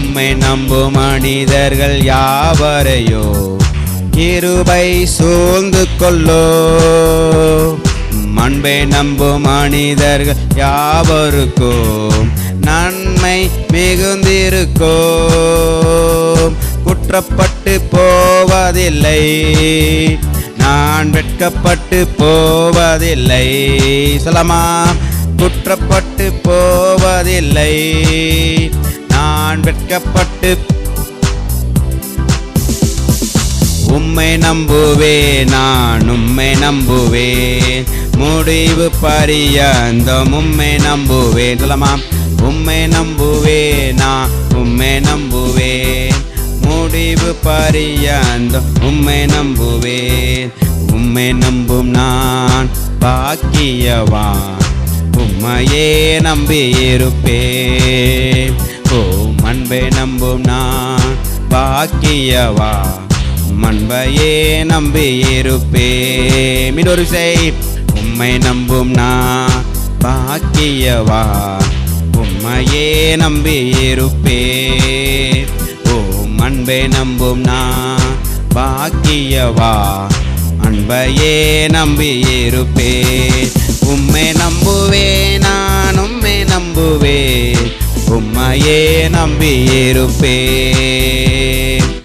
உம்மை நம்பும் மனிதர்கள் யாவரையோ கிருபை சூழ்ந்து கொள்ளோ. அன்பை நம்பும் மனிதர்கள் யாவருக்கும் நன்மை மிகுந்திருக்கோ குற்றப்பட்டு போவதில்லை நான் வெட்கப்பட்டு போவதில்லை. சொல்லமா குற்றப்பட்டு போவதில்லை. வைக்கப்பட்டு உம்மை நம்புவேன் நான் உம்மை நம்புவேன் முடிவு பரியந்தம் உம்மை நம்புவேன் சொல்லமா உம்மை நம்புவேன் நான் உம்மை நம்புவேன் முடிவு பரியந்தம் உம்மை நம்புவேன் உம்மை நம்பும் நான் பாக்கியவான். உம்மையே நம்பியிருப்பேன். அன்பை நம்பும் நான். பாக்கியவா? மண்பையே நம்பி இருப்பேன். இன்னொரு செய். உம்மை நம்பும் நான். பாக்கியவா? உம்மையே நம்பி இருப்பேன். ஓ அன்பை நம்பும் நான். பாக்கியவா? அன்பையே நம்பி இருப்பேன். உம்மையே நம்பி இருப்பேன்